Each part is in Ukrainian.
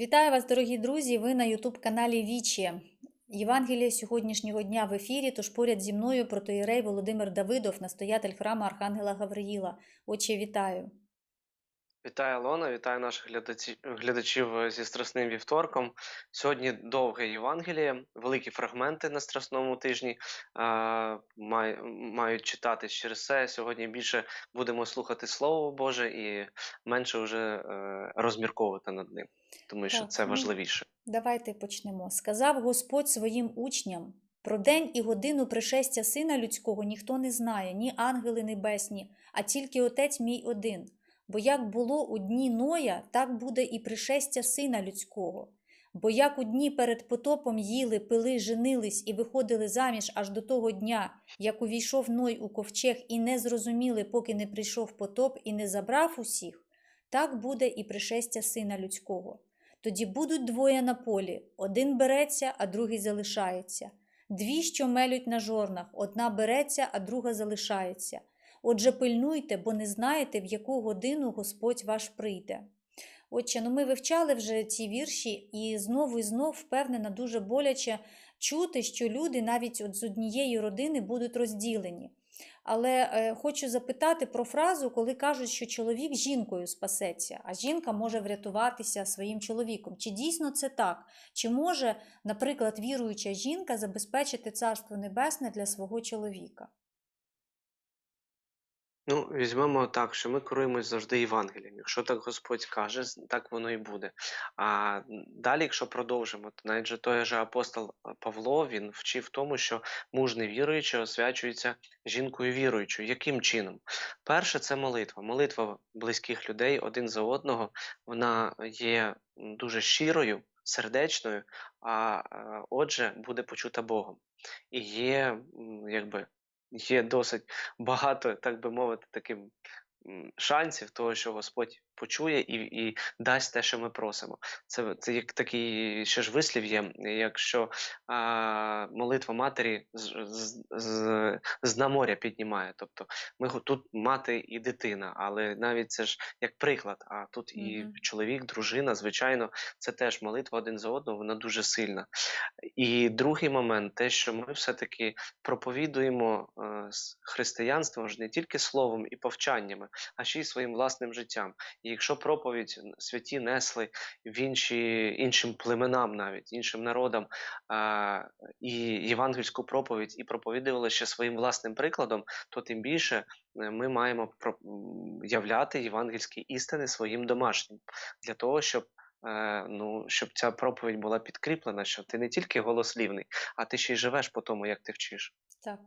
Вітаю вас, дорогі друзі! Ви на Ютуб-каналі Вічі. Євангеліє сьогоднішнього дня в ефірі, тож поряд зі мною протоїрей Володимир Давидов, настоятель храму Архангела Гавриїла. Отче, вітаю! Вітаю, Алона, вітаю наших глядачі- глядачів е, зі Страсним вівторком. Сьогодні довге Євангеліє, великі фрагменти на Страсному тижні мають читатись через це. Сьогодні більше будемо слухати Слово Боже і менше вже е, розмірковувати над ним, тому що Так, це ну, важливіше. Давайте почнемо. Сказав Господь своїм учням: про день і годину пришестя Сина Людського ніхто не знає, ні ангели небесні, а тільки Отець мій один. Бо як було у дні Ноя, так буде і пришестя Сина Людського. Бо як у дні перед потопом їли, пили, женились і виходили заміж аж до того дня, як увійшов Ной у ковчег і не зрозуміли, поки не прийшов потоп і не забрав усіх, так буде і пришестя Сина Людського. Тоді будуть двоє на полі: один береться, а другий залишається. Дві, що мелють на жорнах, одна береться, а друга залишається. Отже, пильнуйте, бо не знаєте, в яку годину Господь ваш прийде. Отче, ну ми вивчали вже ці вірші, і знову і знов впевнена, дуже боляче чути, що люди навіть от з однієї родини будуть розділені. Але е, хочу запитати про фразу, коли кажуть, що чоловік жінкою спасеться, а жінка може врятуватися своїм чоловіком. Чи дійсно це так? Чи може, наприклад, віруюча жінка забезпечити царство небесне для свого чоловіка? Ну, візьмемо так, що ми керуємось завжди Євангелієм. Якщо так Господь каже, так воно і буде. А далі, якщо продовжимо, то навіть же той же апостол Павло він вчив тому, що муж невіруючий освячується жінкою віруючою. Яким чином? Перше, це молитва. Молитва близьких людей один за одного. Вона є дуже щирою, сердечною, а е, отже, буде почута Богом. І є, якби. Є досить багато, так би мовити, таким шансів того, що Господь почує і, і дасть те, що ми просимо. Це, це як такий ще ж вислів є, якщо а, молитва матері з, з, з, з на моря піднімає. Тобто ми тут мати і дитина, але навіть це ж як приклад. А тут і Мгм. чоловік, дружина, звичайно, це теж молитва один за одного, вона дуже сильна. І другий момент, те, що ми все-таки проповідуємо е, християнство ж не тільки словом і повчаннями, а ще й своїм власним життям. І якщо проповідь святі несли в інші, іншим племенам, навіть іншим народам, а, і євангельську проповідь, і проповідували ще своїм власним прикладом, то тим більше е, ми маємо являти євангельські істини своїм домашнім для того, щоб. е, Ну, щоб ця проповідь була підкріплена, що ти не тільки голослівний, а ти ще й живеш по тому, як ти вчиш. Так.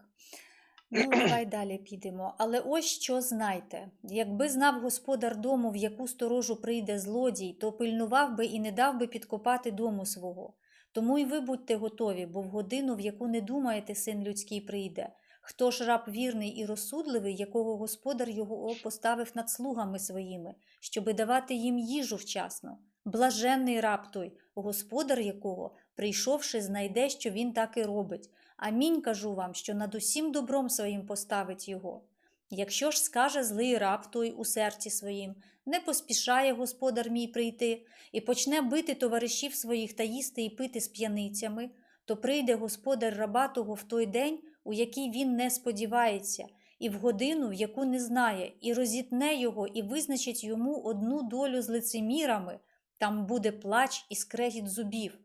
Ну, давай далі підемо. Але ось що знайте: якби знав господар дому, в яку сторожу прийде злодій, то пильнував би і не дав би підкопати дому свого. Тому й ви будьте готові, бо в годину, в яку не думаєте, син людський прийде. Хто ж раб вірний і розсудливий, якого господар його поставив над слугами своїми, щоби давати їм їжу вчасно? Блаженний раб той, господар якого, прийшовши, знайде, що він так і робить. Амінь кажу вам, що над усім добром своїм поставить його. Якщо ж скаже злий раб той у серці своїм, не поспішає господар мій прийти, і почне бити товаришів своїх та їсти і пити з п'яницями, то прийде господар раба того в той день, у який він не сподівається, і в годину, в яку не знає, і розітне його, і визначить йому одну долю з лицемірами, там буде плач і скрегіт зубів.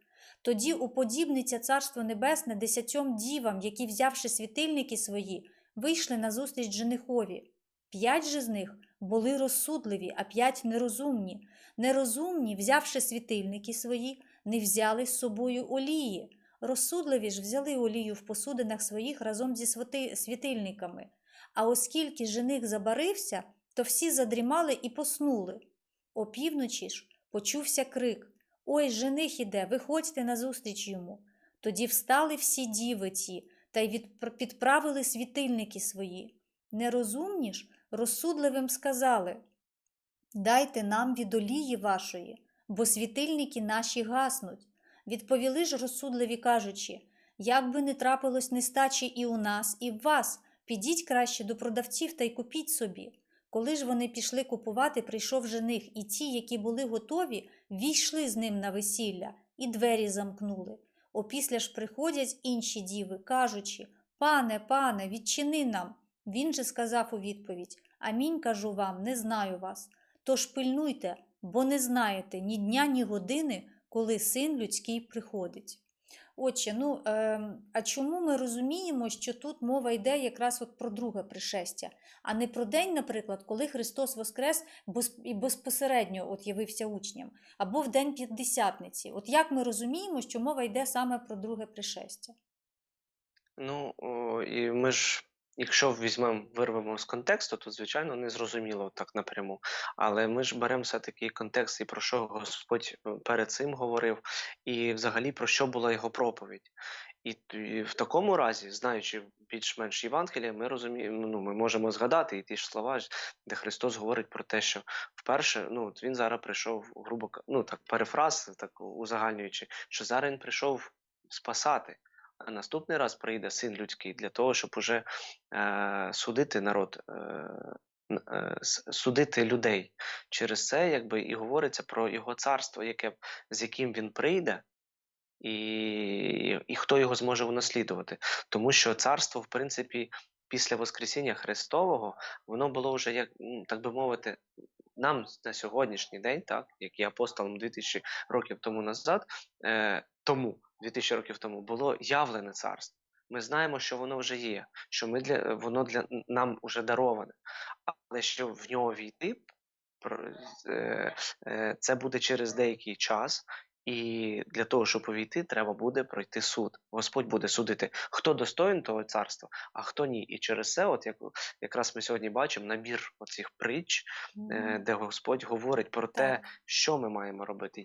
Тоді уподібниться Царство Небесне десятьом дівам, які, взявши світильники свої, вийшли назустріч женихові. П'ять же з них були розсудливі, а п'ять нерозумні. Нерозумні, взявши світильники свої, не взяли з собою олії. Розсудливі ж взяли олію в посудинах своїх разом зі світильниками. А оскільки жених забарився, то всі задрімали і поснули. Опівночі ж почувся крик. Ой, жених іде, виходьте назустріч йому. Тоді встали всі діви ті та й підправили світильники свої. Нерозумні ж розсудливим сказали Дайте нам від олії вашої, бо світильники наші гаснуть. Відповіли ж розсудливі, кажучи, як би не трапилось нестачі і у нас, і в вас, підіть краще до продавців та й купіть собі. Коли ж вони пішли купувати, прийшов жених, і ті, які були готові, війшли з ним на весілля, і двері замкнули. Опісля ж приходять інші діви, кажучи: Пане, пане, відчини нам. Він же сказав у відповідь: Амінь кажу вам, не знаю вас. Тож пильнуйте, бо не знаєте ні дня, ні години, коли син людський приходить. Отче, ну е, а чому ми розуміємо, що тут мова йде якраз от про друге пришестя, а не про день, наприклад, коли Христос Воскрес і безпосередньо от явився учням, або в день П'ятдесятниці? От як ми розуміємо, що мова йде саме про друге пришестя? Ну, і ми ж, якщо візьмемо, вирвемо з контексту, то звичайно не зрозуміло так напряму. Але ми ж беремо все-таки контекст і про що Господь е, перед цим говорив, і взагалі про що була його проповідь. І, в такому разі, знаючи більш-менш Євангелія, ми розуміємо, ну, ми можемо згадати і ті ж слова, де Христос говорить про те, що вперше, ну, він зараз прийшов, грубо ну так перефраз, так узагальнюючи, що зараз він прийшов спасати. А наступний раз прийде син людський для того, щоб уже е, судити народ, е, е, судити людей. Через це якби і говориться про його царство, яке, з яким він прийде, і, і хто його зможе унаслідувати. Тому що царство, в принципі, після Воскресіння Христового, воно було вже, як, так би мовити, нам на сьогоднішній день, так, як і апостолам 2000 років тому назад, е, тому, 2000 років тому, було явлене царство. Ми знаємо, що воно вже є, що ми для, воно для нам вже дароване. Але щоб в нього війти, е, е, це буде через деякий час. І для того, щоб увійти, треба буде пройти суд. Господь буде судити, хто достоїн того царства, а хто ні. І через це, от як якраз ми сьогодні бачимо набір оцих притч, е, де Господь говорить про те, Так. що ми маємо робити,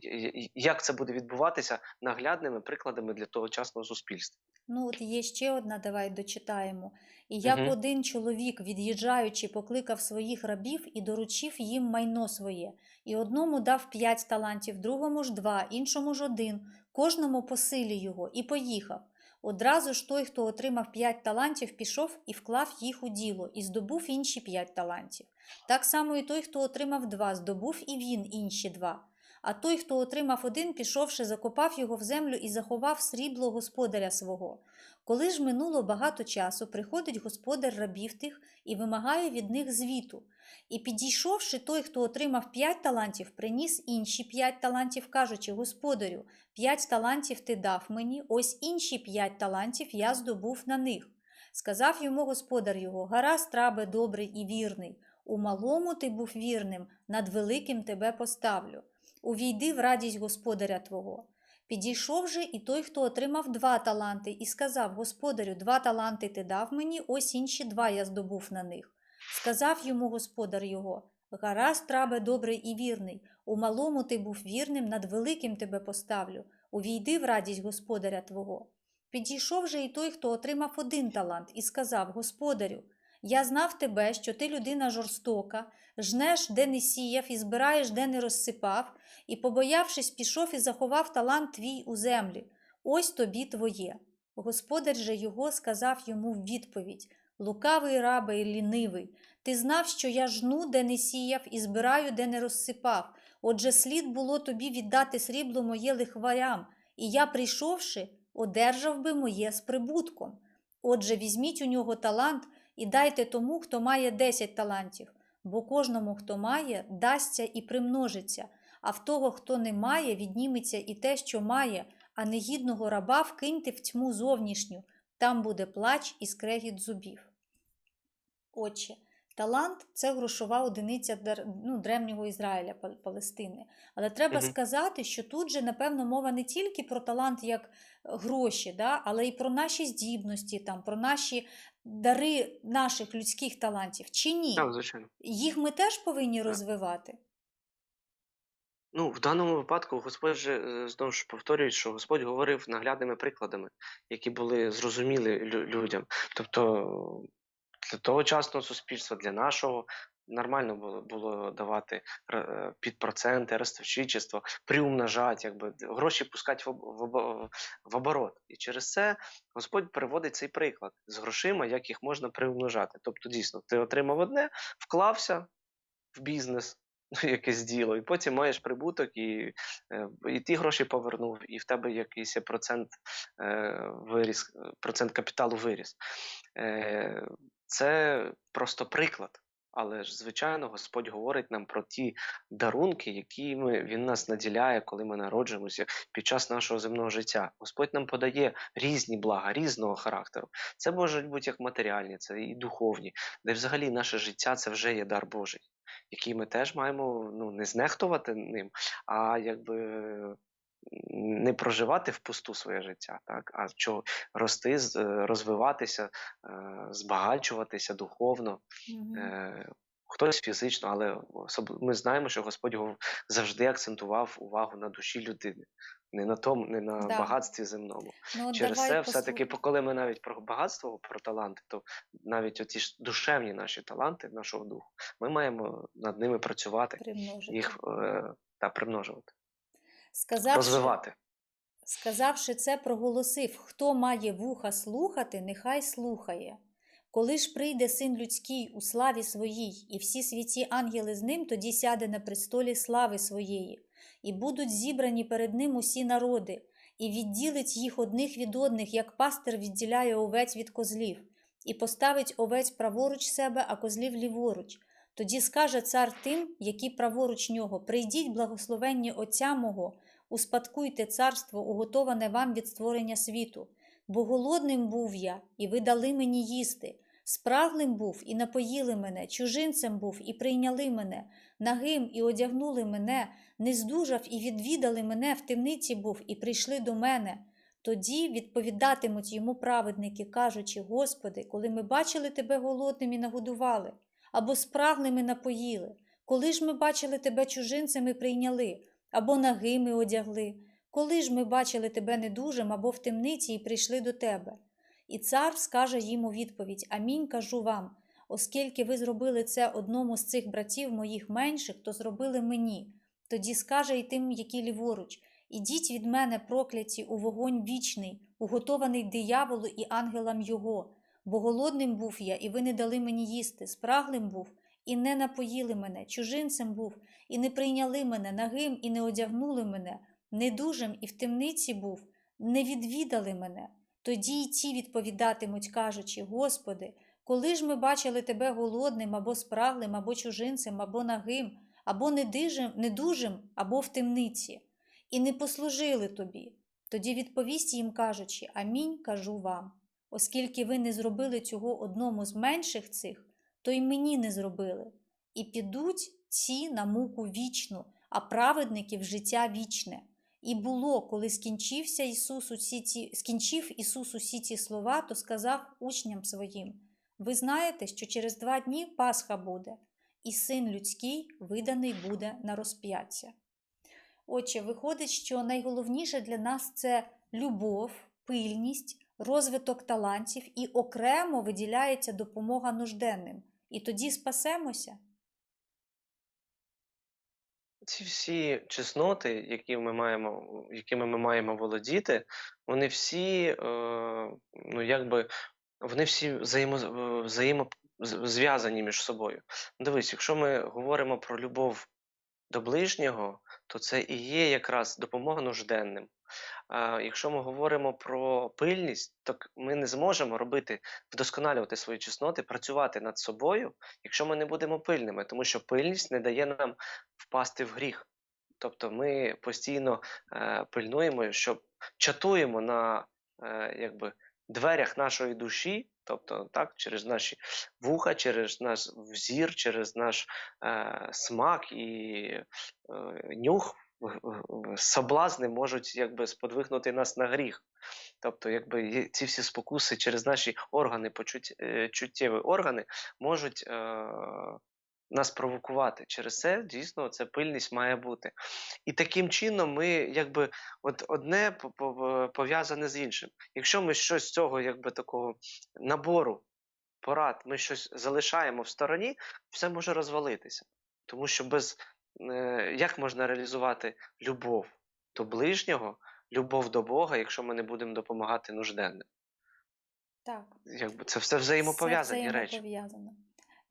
як це буде відбуватися наглядними прикладами для тогочасного суспільства. Ну, от є ще одна, давай дочитаємо. І як Мгм. один чоловік, від'їжджаючи, покликав своїх рабів і доручив їм майно своє, і одному дав п'ять талантів, другому ж два, іншому ж один, кожному по силі його, і поїхав. Одразу ж той, хто отримав п'ять талантів, пішов і вклав їх у діло, і здобув інші п'ять талантів. Так само і той, хто отримав два, здобув і він інші два. А той, хто отримав один, пішовши, закопав його в землю і заховав срібло господаря свого. Коли ж минуло багато часу, приходить господар рабів тих і вимагає від них звіту. І підійшовши, той, хто отримав п'ять талантів, приніс інші п'ять талантів, кажучи, господарю, п'ять талантів ти дав мені, ось інші п'ять талантів я здобув на них. Сказав йому господар його, гаразд, рабе добрий і вірний. У малому ти був вірним, над великим тебе поставлю. Увійди в радість господаря твого. Підійшов же і той, хто отримав два таланти, і сказав: Господарю, два таланти ти дав мені, ось інші два я здобув на них. Сказав йому господар його: Гаразд, рабе добрий і вірний. У малому ти був вірним, над великим тебе поставлю. Увійди в радість господаря твого. Підійшов же і той, хто отримав один талант, і сказав: Господарю, я знав тебе, що ти людина жорстока, жнеш, де не сіяв, і збираєш, де не розсипав, і, побоявшись, пішов і заховав талант твій у землі. Ось тобі твоє. Господар же його сказав йому в відповідь: Лукавий рабе і лінивий, ти знав, що я жну, де не сіяв, і збираю, де не розсипав. Отже, слід було тобі віддати срібло моє лихварям, і я, прийшовши, одержав би моє з прибутком. Отже, візьміть у нього талант і дайте тому, хто має десять талантів, бо кожному, хто має, дасться і примножиться, а в того, хто не має, відніметься і те, що має, а негідного раба вкиньте в тьму зовнішню, там буде плач і скрегіт зубів. Отже, талант це грошова одиниця ну, древнього Ізраїля, Палестини. Але треба Мгм. сказати, що тут же, напевно, мова не тільки про талант як гроші, да? але й про наші здібності, там, про наші дари наших людських талантів. Чи ні? Так, звичайно. Їх ми теж повинні Так. розвивати. Ну, в даному випадку Господь же е, знову ж повторює, що Господь говорив наглядними прикладами, які були зрозуміли лю- людям. Тобто для тогочасного суспільства, для нашого, нормально було, було давати під проценти, ростовщичество, приумножати, якби гроші пускати в, в, в оборот. І через це Господь приводить цей приклад з грошима, як їх можна приумножати. Тобто, дійсно, ти отримав одне, вклався в бізнес, якесь діло, і потім маєш прибуток, і, е, і ті гроші повернув, і в тебе якийсь процент е, виріс, е, процент капіталу виріс. Е, це просто приклад. Але ж, звичайно, Господь говорить нам про ті дарунки, якими Він нас наділяє, коли ми народжуємося під час нашого земного життя. Господь нам подає різні блага, різного характеру. Це можуть бути як матеріальні, це і духовні, де взагалі наше життя це вже є дар Божий, який ми теж маємо ну, не знехтувати ним, а якби не проживати впусту своє життя, так? а що рости, е, розвиватися, е, збагачуватися духовно, Мгм. е, хтось фізично, але ми знаємо, що Господь завжди акцентував увагу на душі людини, не на тому, не на Да. багатстві земному. Ну, Через це, все-таки, послух- коли ми навіть про багатство, про таланти, то навіть оті ж душевні наші таланти, нашого духу, ми маємо над ними працювати, примножити. їх е, та примножувати, Сказавши, розвивати. Сказавши це, проголосив: Хто має вуха слухати, нехай слухає. Коли ж прийде син людський у славі своїй, і всі святі ангели з ним, тоді сяде на престолі слави своєї, і будуть зібрані перед ним усі народи, і відділить їх одних від одних, як пастир відділяє овець від козлів, і поставить овець праворуч себе, а козлів ліворуч. Тоді скаже цар тим, які праворуч нього: Прийдіть, благословенні Отця мого, успадкуйте царство, уготоване вам від створення світу. Бо голодним був я, і ви дали мені їсти. Спраглим був і напоїли мене, чужинцем був і прийняли мене, нагим і одягнули мене, не здужав і відвідали мене, в темниці був і прийшли до мене. Тоді відповідатимуть йому праведники, кажучи: Господи, коли ми бачили тебе голодним і нагодували, або спраглим і напоїли, коли ж ми бачили тебе чужинцем і прийняли, або нагими одягли, коли ж ми бачили тебе недужим або в темниці і прийшли до тебе. І цар скаже їм у відповідь: Амінь кажу вам, оскільки ви зробили це одному з цих братів моїх менших, то зробили мені. Тоді скаже й тим, які ліворуч: Ідіть від мене, прокляті, у вогонь вічний, уготований дияволу і ангелам його. Бо голодним був я, і ви не дали мені їсти, спраглим був, і не напоїли мене, чужинцем був, і не прийняли мене, нагим, і не одягнули мене, недужим і в темниці був, не відвідали мене. Тоді й ті відповідатимуть, кажучи: Господи, коли ж ми бачили тебе голодним, або спраглим, або чужинцем, або нагим, або недужим, або в темниці, і не послужили тобі. Тоді відповість їм, кажучи: Амінь кажу вам. Оскільки ви не зробили цього одному з менших цих, то й мені не зробили. І підуть ці на муку вічну, а праведники в життя вічне. І було, коли скінчився Ісус усі ці, скінчив Ісус усі ці слова, то сказав учням своїм: Ви знаєте, що через два дні Пасха буде, і син людський виданий буде на розп'яття. Отже, виходить, що найголовніше для нас це любов, пильність, розвиток талантів і окремо виділяється допомога нужденним. І тоді спасемося. Ці всі чесноти, які ми маємо, якими ми маємо володіти, вони всі, е, ну якби, вони всі взаємо, е, взаємо з- зв'язані між собою. Дивись, якщо ми говоримо про любов до ближнього, то це і є якраз допомога нужденним. А якщо ми говоримо про пильність, то ми не зможемо робити, вдосконалювати свої чесноти, працювати над собою, якщо ми не будемо пильними, тому що пильність не дає нам впасти в гріх. Тобто ми постійно е, пильнуємо, що чатуємо на е, якби, дверях нашої душі, тобто так, через наші вуха, через наш взір, через наш е, смак і е, нюх. Соблазни можуть якби сподвигнути нас на гріх. Тобто, якби ці всі спокуси через наші органи, почуть, е, органи можуть е, нас провокувати. Через це дійсно ця пильність має бути. І таким чином ми якби от одне по- по- пов'язане з іншим. Якщо ми щось з цього якби такого набору порад ми щось залишаємо в стороні, все може розвалитися. Тому що без е, як можна реалізувати любов до ближнього, любов до Бога, якщо ми не будемо допомагати нужденним? Так. Якби це все взаємопов'язані речі.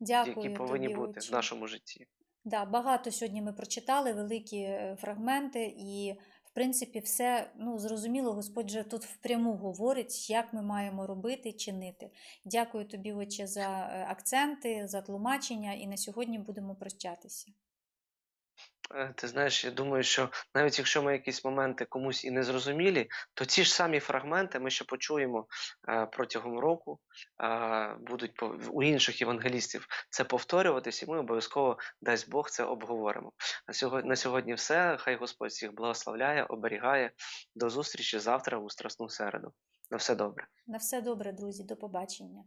Дякую які повинні тобі, бути отче. в нашому житті. Да, багато сьогодні ми прочитали, великі е, фрагменти, і, в принципі, все ну, зрозуміло, Господь же тут впряму говорить, як ми маємо робити, чинити. Дякую тобі, отче, за е, акценти, за тлумачення, і на сьогодні будемо прощатися. Е, Ти знаєш, я думаю, що навіть якщо ми якісь моменти комусь і не зрозумілі, то ці ж самі фрагменти ми ще почуємо е, протягом року, е, будуть по- у інших євангелістів це повторюватись, і ми обов'язково, дасть Бог, це обговоримо. На сьогодні, на сьогодні все. Хай Господь всіх благословляє, оберігає. До зустрічі завтра у Страсну середу. На все добре. На все добре, друзі, до побачення.